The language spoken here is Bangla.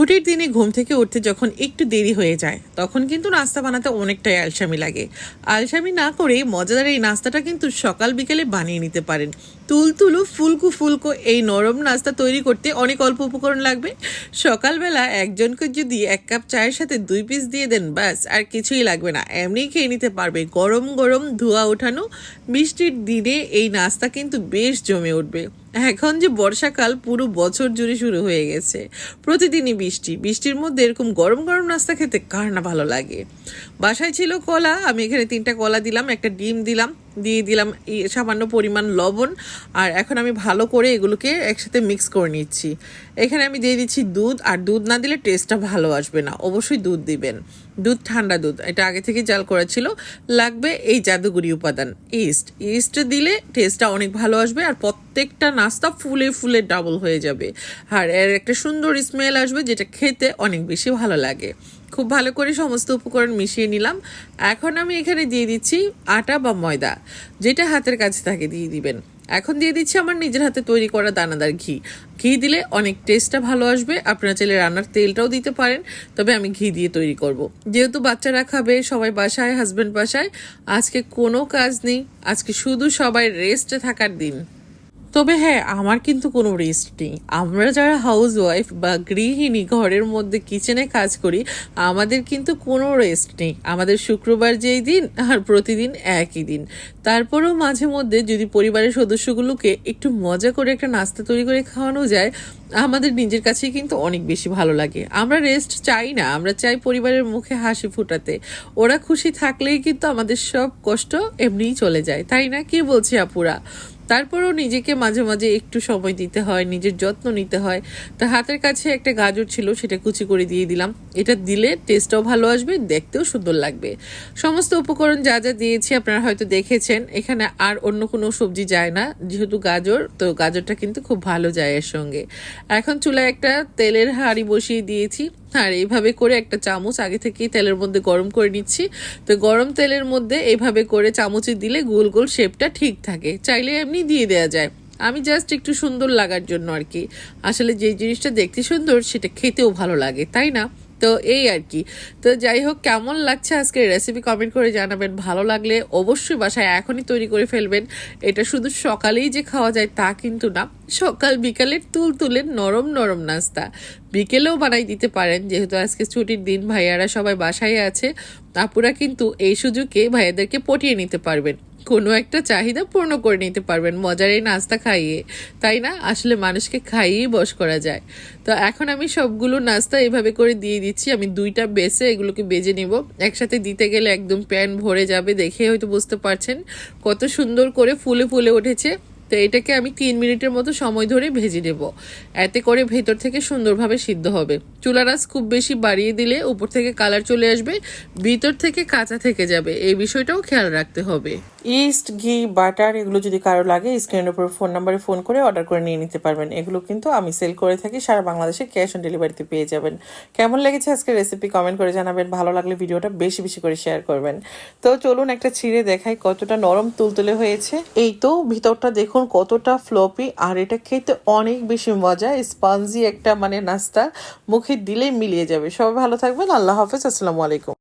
ছুটির দিনে ঘুম থেকে উঠতে যখন একটু দেরি হয়ে যায়, তখন কিন্তু নাস্তা বানাতে অনেকটাই আলসামি লাগে। আলসামি না করে মজাদার এই নাস্তাটা কিন্তু সকাল বিকেলে বানিয়ে নিতে পারেন। তুলতুলু, ফুলকু ফুলকো এই নরম নাস্তা তৈরি করতে অনেক অল্প উপকরণ লাগবে। সকালবেলা একজনকে যদি এক কাপ চায়ের সাথে দুই পিস দিয়ে দেন, ব্যাস, আর কিছুই লাগবে না। এমনি খেয়ে নিতে পারবে। গরম গরম ধোয়া ওঠানো বৃষ্টির দিনে এই নাস্তা কিন্তু বেশ জমে উঠবে। এখন যে বর্ষাকাল, পুরো বছর জুড়ে শুরু হয়ে গেছে। প্রতিদিনই বৃষ্টি। বৃষ্টির মধ্যে এরকম গরম গরম নাস্তা খেতে কার না ভালো লাগে। বাসায় ছিল কলা, আমি এখানে তিনটা কলা দিলাম, একটা ডিম দিলাম দিয়ে দিলাম সামান্য পরিমাণ লবণ, আর এখন আমি ভালো করে এগুলোকে একসাথে মিক্স করে নিচ্ছি। এখানে আমি দিয়ে দিচ্ছি দুধ, আর দুধ না দিলে টেস্টটা ভালো আসবে না। অবশ্যই দুধ দিবেন। দুধ, ঠান্ডা দুধ। এটা আগে থেকে জাল করা ছিল। লাগবে এই জাদুগুড়ি উপাদান ইস্ট ইস্ট দিলে টেস্টটা অনেক ভালো আসবে, আর প্রত্যেকটা নাস্তা ফুলে ফুলে ডাবল হয়ে যাবে। আর এর একটা সুন্দর স্মেল আসবে, যেটা খেতে অনেক বেশি ভালো লাগে। খুব ভালো করে সমস্ত উপকরণ মিশিয়ে নিলাম। এখন আমি এখানে দিয়ে দিচ্ছি আটা বা ময়দা, যেটা হাতের কাছে থাকে দিয়ে দিবেন। এখন দিয়ে দিচ্ছি আমার নিজের হাতে তৈরি করা দানাদার ঘি। ঘি দিলে অনেক টেস্টটা ভালো আসবে, আপনারা চাইলে রান্নার তেলটাও দিতে পারেন, তবে আমি ঘি দিয়ে তৈরি করব। যেহেতু বাচ্চারা খাবে, সবাই বাসায় হাজব্যান্ড বাসায়, আজকে কোনো কাজ নেই, আজকে শুধু সবাই রেস্টে থাকার দিন। তবে হ্যাঁ আমার কিন্তু কোনো রেস্ট নেই। আমরা যারা হাউস ওয়াইফ বা গৃহিণী, ঘরের মধ্যে কিচেনে কাজ করি, আমাদের কিন্তু কোনো রেস্ট নেই। আমাদের শুক্রবার যেই দিন, আর প্রতিদিন একই দিন। তারপরেও মাঝে মধ্যে যদি পরিবারের সদস্যগুলোকে একটু মজা করে একটা নাস্তা তৈরি করে খাওয়ানো যায়, আমাদের নিজের কাছেই কিন্তু অনেক বেশি ভালো লাগে। আমরা রেস্ট চাই না, আমরা চাই পরিবারের মুখে হাসি ফুটাতে। ওরা খুশি থাকলেই কিন্তু আমাদের সব কষ্ট এমনিই চলে যায়, তাই না? কি বলছি আপুরা? তারপরেও নিজেকে মাঝে মাঝে একটু সময় দিতে হয়, নিজের যত্ন নিতে হয়। তা হাতের কাছে একটা গাজর ছিল, সেটা কুচি করে দিয়ে দিলাম। এটা দিলে টেস্টটাও ভালো আসবে, দেখতেও সুন্দর লাগবে। সমস্ত উপকরণ যা যা দিয়েছি আপনারা হয়তো দেখেছেন, এখানে আর অন্য কোনো সবজি যায় না। যেহেতু গাজর, তো গাজরটা কিন্তু খুব ভালো যায় এর সঙ্গে। এখন চুলায় একটা তেলের হাঁড়ি বসিয়ে দিয়েছি। আর এইভাবে করে একটা চামচ আগে থেকেই তেলের মধ্যে গরম করে নিচ্ছি। তো গরম তেলের মধ্যে এইভাবে করে চামচে দিলে গোল গোল শেপটা ঠিক থাকে। চাইলে এমনি দিয়ে দেওয়া যায়। আমি জাস্ট একটু সুন্দর লাগার জন্য আর কি। আসলে যে জিনিসটা দেখতে সুন্দর, সেটা খেতেও ভালো লাগে, তাই না? তো এই আর কি। তো যাই হোক, কেমন লাগছে আজকের রেসিপি কমেন্ট করে জানাবেন। ভালো লাগলে অবশ্যই বাসায় এখনই তৈরি করে ফেলবেন। এটা শুধু সকালেই যে খাওয়া যায় তা কিন্তু না। সকাল বিকালের তুল তুলের নরম নরম নাস্তা। বিকেলেও বানাই দিতে পারেন, যেহেতু আজকে ছুটির দিন, ভাইয়ারা সবাই বাসায় আছে। আপুরা কিন্তু এই সুযোগে ভাইয়াদেরকে পটিয়ে নিতে পারবেন। কোনো একটা চাহিদা পূর্ণ করে নিতে পারবেন, মজার এই নাস্তা খাইয়ে। তাই না? আসলে মানুষকে খাইয়েই বস করা যায়। তো এখন আমি সবগুলো নাস্তা এভাবে করে দিয়ে দিচ্ছি। আমি দুইটা বেসে এগুলোকে বেজে নিব। একসাথে দিতে গেলে একদম প্যান ভরে যাবে দেখে হয়তো বুঝতে পারছেন। কত সুন্দর করে ফুলে ফুলে উঠেছে। তো এটাকে আমি তিন মিনিটের মতো সময় ধরে ভেজে নেব। এতে করে ভেতর থেকে সুন্দরভাবে সিদ্ধ হবে। চুলার আঁচ খুব বেশি বাড়িয়ে দিলে উপর থেকে কালার চলে আসবে, ভিতর থেকে কাঁচা থেকে যাবে। এই বিষয়টাও খেয়াল রাখতে হবে। ইস্ট ঘি বাটার এগুলো যদি কারও লাগে স্ক্রিনের উপর ফোন নাম্বারে ফোন করে অর্ডার করে নিয়ে নিতে পারবেন। এগুলো কিন্তু আমি সেল করে থাকি, সারা বাংলাদেশে ক্যাশ অন ডেলিভারিতে পেয়ে যাবেন। কেমন লেগেছে আজকে রেসিপি কমেন্ট করে জানাবেন। ভালো লাগলে ভিডিওটা বেশি বেশি করে শেয়ার করবেন। তো চলুন একটা ছিঁড়ে দেখাই কতটা নরম তুলতুলে হয়েছে। এই তো ভিতরটা দেখুন কতটা ফ্লপি আর এটা খেতে অনেক বেশি মজা স্পঞ্জি একটা মানে নাস্তা, মুখে দিলেই মিলিয়ে যাবে। সবাই ভালো থাকবেন, আল্লাহ হাফেজ, আসসালামু আলাইকুম।